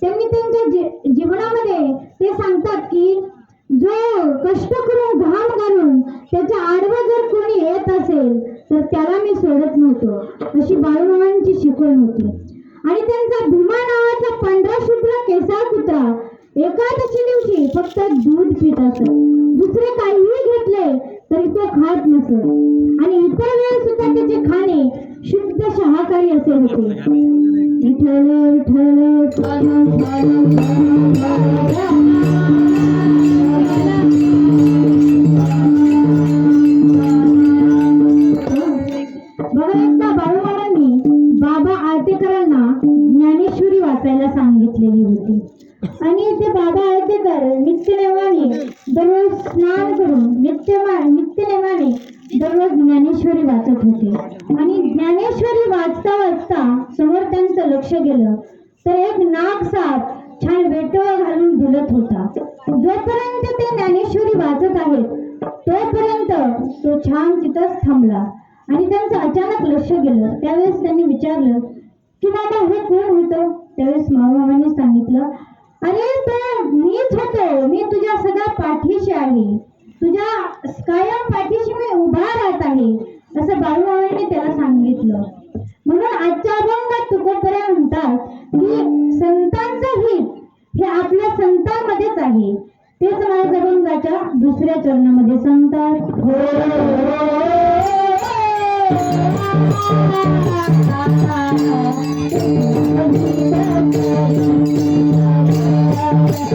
त्यांनी त्यांच्या जी- जीवनामध्ये ते सांगतात की जो कष्ट करून घाम घालून त्याच्या आडवं जर कोणी येत असेल तर त्याला मी सोडत नव्हतो. अशी बाळूमामांची शिकवण होती. आणि त्यांचा भीमा नावाचा पांढरा शुभ्र केसाळ कुत्रा एकादशी दिवशी फक्त दूध पित असत दुसरे काहीही घेतले तरी तो खात नसे आणि इतर वेळ सुद्धा त्याचे खाणे शुद्ध शाकाहारी असे होते विठ्ठल विठ्ठल बघा एकदा बाळूमामांनी बाबा आळतेकरांना ज्ञानेश्वरी वाचायला सांगितलेली होती आणि ते बाबा आळतेकर नित्यनेमाने दररोज स्नान करून नित्य नित्यनेमाने दररोज ज्ञानेश्वरी वाचत होते. आणि ज्ञानेश्वरी वाचता वाचता समोर त्यांचं लक्ष गेलं. तर एक नाग साप छान वेटोळ घालून झुलत होता. जोपर्यंत ते ज्ञानेश्वरी वाचत आहेत तोपर्यंत तो छान तिथंच थांबला. आणि त्यांचं अचानक लक्ष गेलं. त्यावेळेस त्यांनी विचारलं की बाबा हे कोण होतं? त्यावेळेस मामाने सांगितलं अरे तर मीच होतो. मी तुझ्या सदा पाठीशी आहे. तुझ्या कायम पाठीशी मी उभा राहत आहे. असं बाळूमामाने त्याला सांगितलं. म्हणून आजच्या अभंगात तुकोपर्यंत म्हणतात की संतांचं हित हे आपल्या संतांमध्येच आहे. तेच माझ्या अभंगाच्या दुसऱ्या चरणामध्ये सांगतात. हो, हो, हो. Oh,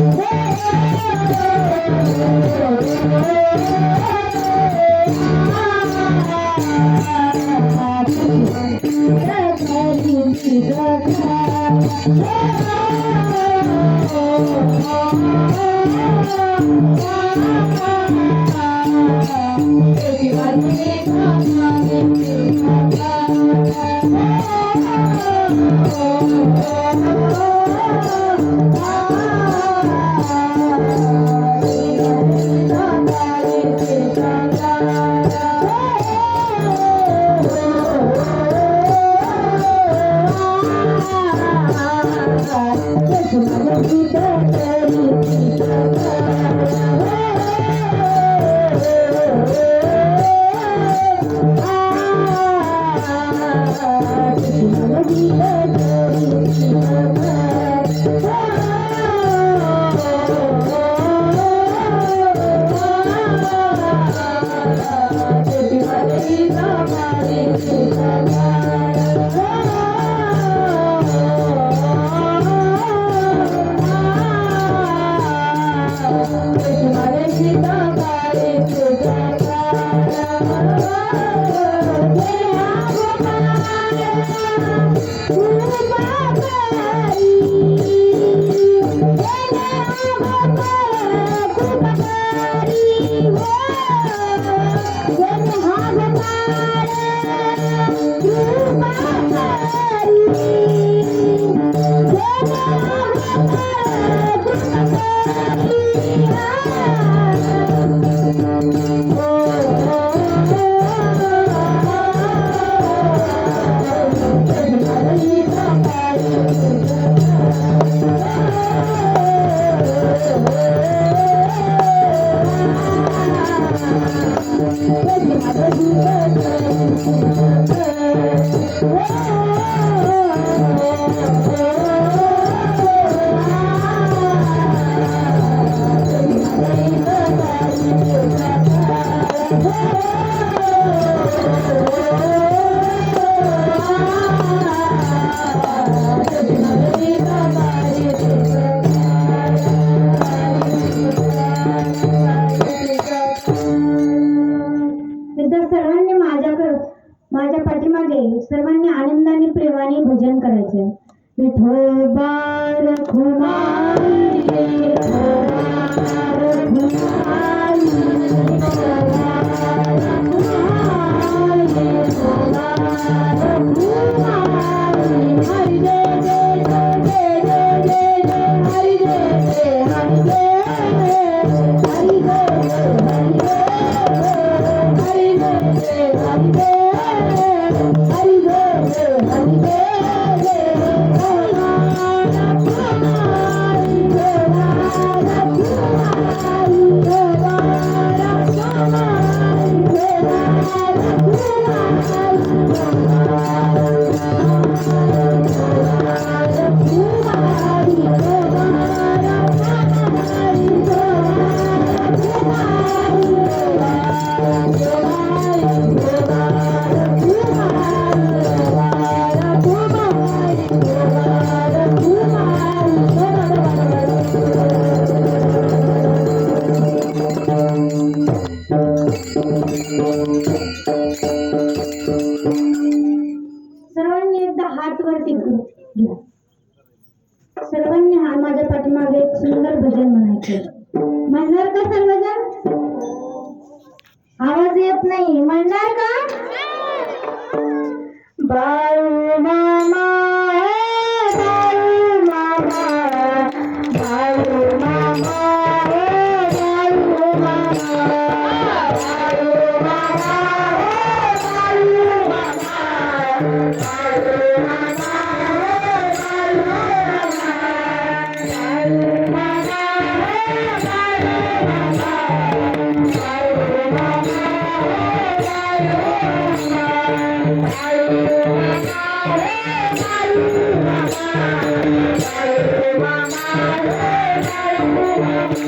पूजन करायचं Vithoba Rakhuma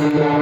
Bye.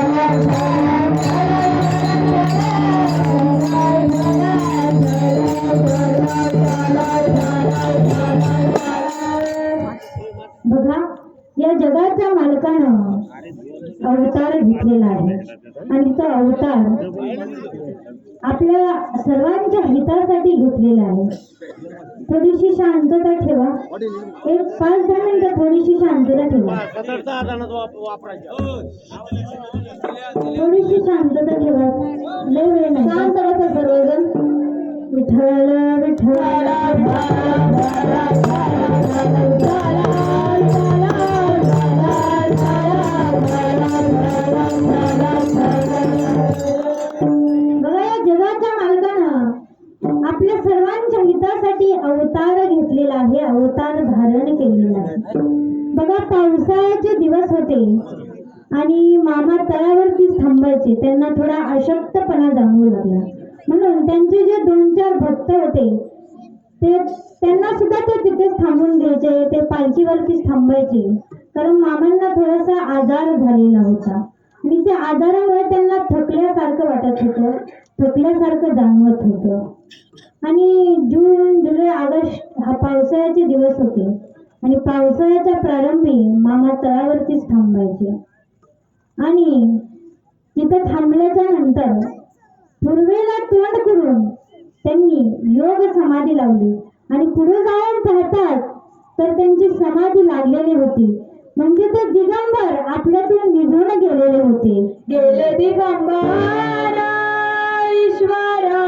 Thank you. सर्वांच्या हितासाठी घेतलेला आहे थोडीशी शांतता ठेवा एक पाच दहा मिनिटं थोडीशी शांतता ठेवा थोडीशी शांतता ठेवा लय वेळ शांत बसा सर्वजण विठ्ठल विठ्ठल आणि मामा तळावरतीच थांबायचे. त्यांना थोडा अशक्तपणा जाणवू लागला. म्हणून त्यांचे जे दोन चार भक्त होते ते त्यांना सुद्धा ते तिथेच थांबून द्यायचे ते पालखीवरतीच थांबायचे. कारण मामांना थोडासा आजार झालेला होता. आणि त्या आजारामुळे त्यांना थकल्यासारखं वाटत होतं. थकल्यासारखं जाणवत होतं. आणि जून जुलै ऑगस्ट हा पावसाळ्याचे दिवस होते. आणि पावसाळ्याच्या प्रारंभी मामा तळावरतीच थांबायचे. आणि तिथं थांबल्याच्या नंतर पूर्वेला तोंड करून त्यांनी योग समाधी लावली. आणि पुढे जाऊन पाहतात तर त्यांची समाधी लागलेली होती. म्हणजे ते दिगंबर आपल्यातून निघून गेलेले होते. गेले दिगंबर ईश्वरा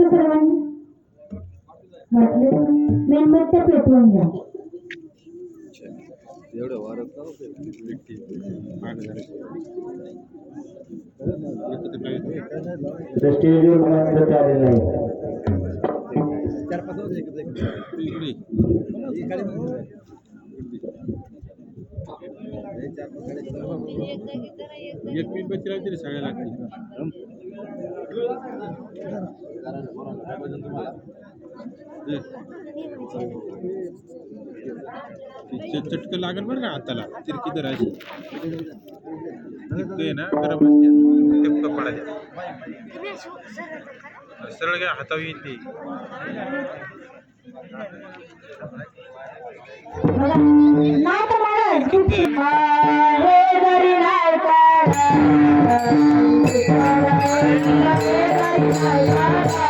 वाटली सर्वांनी वाटले मेणबत्त्या पेटवून घ्या एवढं वारंवार स्टेजवर मला मिळत आलेलं आहे चार पाच एक मिनिट बच्चे लागतील सगळ्या लागतील चटकं लागेल बरं का हाताला? तिरकी धरायची तिरकं ना गरम असते टिपकं पडायचं सरळ घ्या हातावर येईल ते. बघा. नाही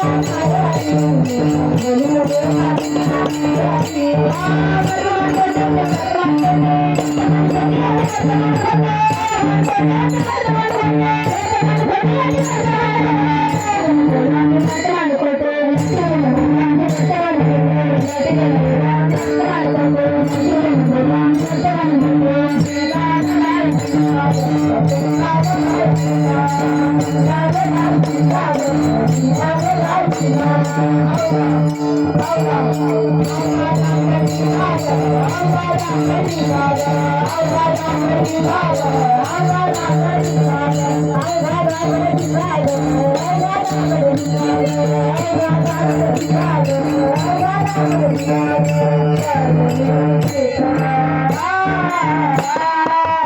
I'm Música Ah!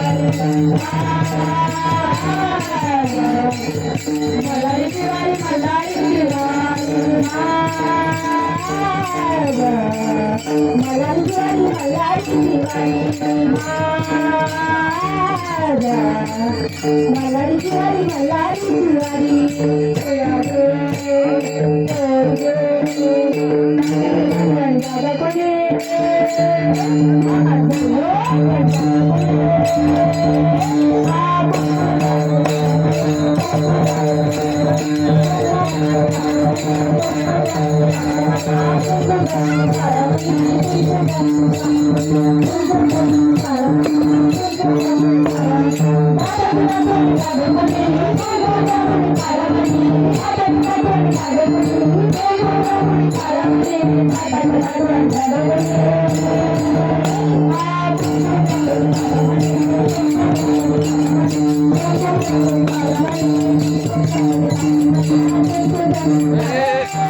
Bye. I'm Hey!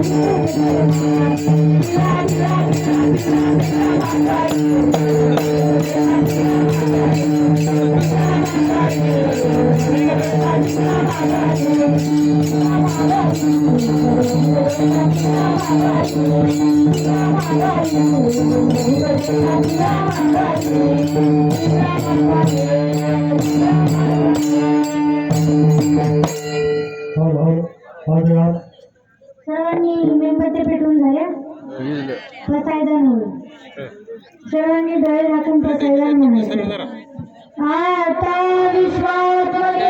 Hold on, hold on. सर्वांनी मेणबत्ती पेटवून झाल्या? बसायला नव्हे सर्वांनी डोळे झाकून बसायला म्हणायचं आता विश्वात्मने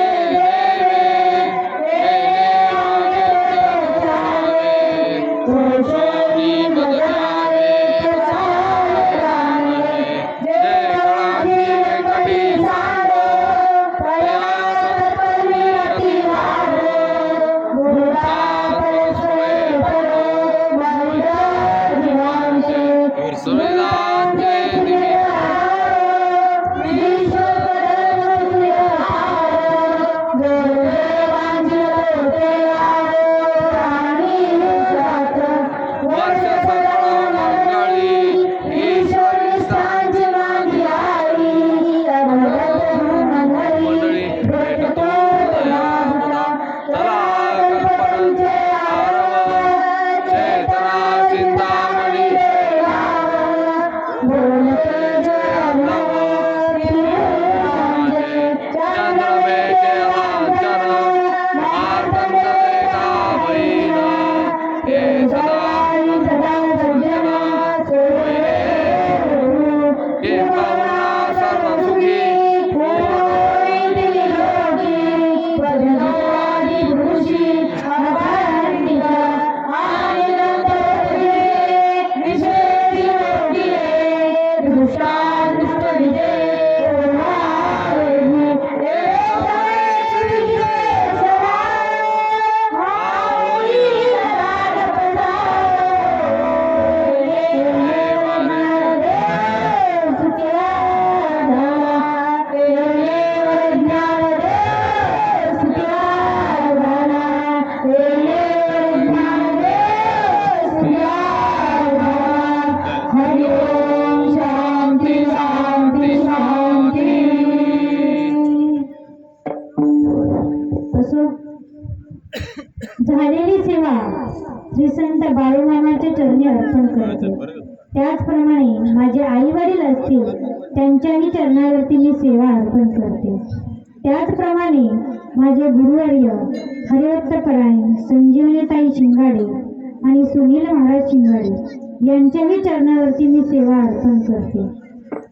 चरणी अर्पण करते? त्याचप्रमाणे माझे आई वडील असतील त्यांच्याही चरणावरती मी सेवा अर्पण करते. त्याचप्रमाणे माझे गुरुवर्य हरिवत्त परायण संजीवनीताई शिंगाडे आणि सुनील महाराज शिंगाडे यांच्याही चरणावरती मी सेवा अर्पण करते.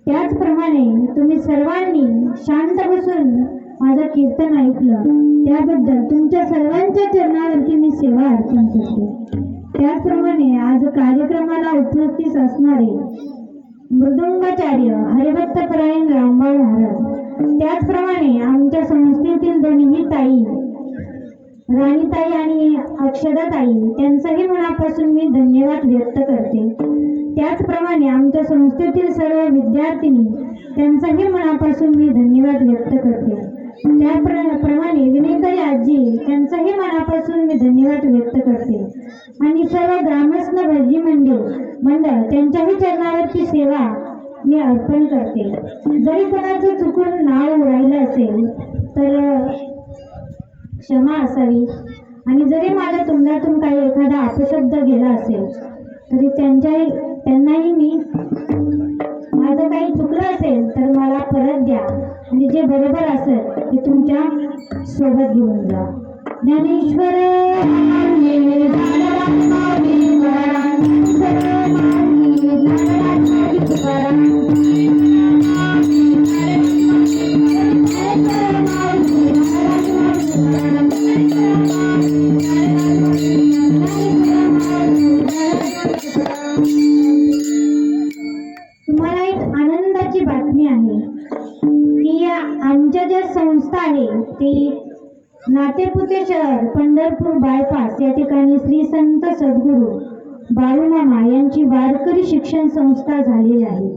त्याचप्रमाणे तुम्ही सर्वांनी शांत बसून माझं कीर्तन ऐकलं त्याबद्दल तुमच्या सर्वांच्या चरणावरती मी सेवा अर्पण करते. त्याचप्रमाणे आज कार्यक्रमाला उपस्थित असणारे मृदुंगाचार्य हरिभक्तपरायण रामबाळ महाराज. त्याचप्रमाणे आमच्या संस्थेतील दोन्ही ताई राणीताई आणि अक्षदाताई त्यांचाही मनापासून मी धन्यवाद व्यक्त करते. त्याचप्रमाणे आमच्या संस्थेतील सर्व विद्यार्थिनी त्यांचाही मनापासून मी धन्यवाद व्यक्त करते. त्याप्रमाणे विनयताई आजी त्यांचाही मनापासून मी धन्यवाद व्यक्त करते. आणि सर्व ग्रामस्थ भजी मंडळ मंडळ त्यांच्याही चरणावरची सेवा मी अर्पण करते. जरी कोणाचं चुकून नाव राहिलं असेल तर क्षमा असावी. आणि जरी माझ्या तोंडातून काही एखादा अपशब्द गेला असेल तरी त्यांच्याही त्यांनाही मी माझं काही चुकलं असेल तर मला परत द्या. आणि जे बरोबर असेल ते तुमच्यासोबत घेऊन जा. ज्ञानेश्वर बाळूमामा यांची वारकरी शिक्षण संस्था झालेली आहे.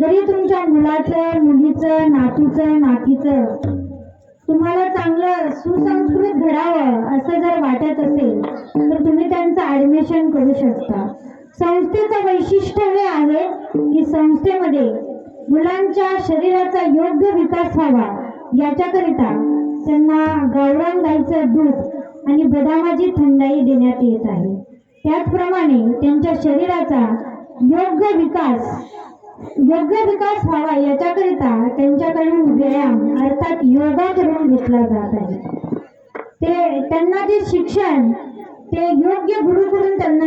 जरी तुमच्या मुलाचं मुलीचं नातूचं नातीचं तुम्हाला चांगलं सुसंस्कृत घडावं असं जर वाटत असेल तर तुम्ही त्यांचं ॲडमिशन करू शकता. संस्थेचं वैशिष्ट्य हे आहे की संस्थेमध्ये मुलांच्या शरीराचा योग्य विकास व्हावा. याच्याकरिता त्यांना गावरान गाईचं दूध आणि बदामाची थंडाई देण्यात येत आहे. त्याचप्रमाणे त्यांच्या शरीराचा योग्य विकास योग्य विकास व्हावा याच्याकरिता त्यांच्याकडून व्यायाम अर्थात योगा करून घेतला जात आहे. ते त्यांना जे शिक्षण ते योग्य गुरुकडून त्यांना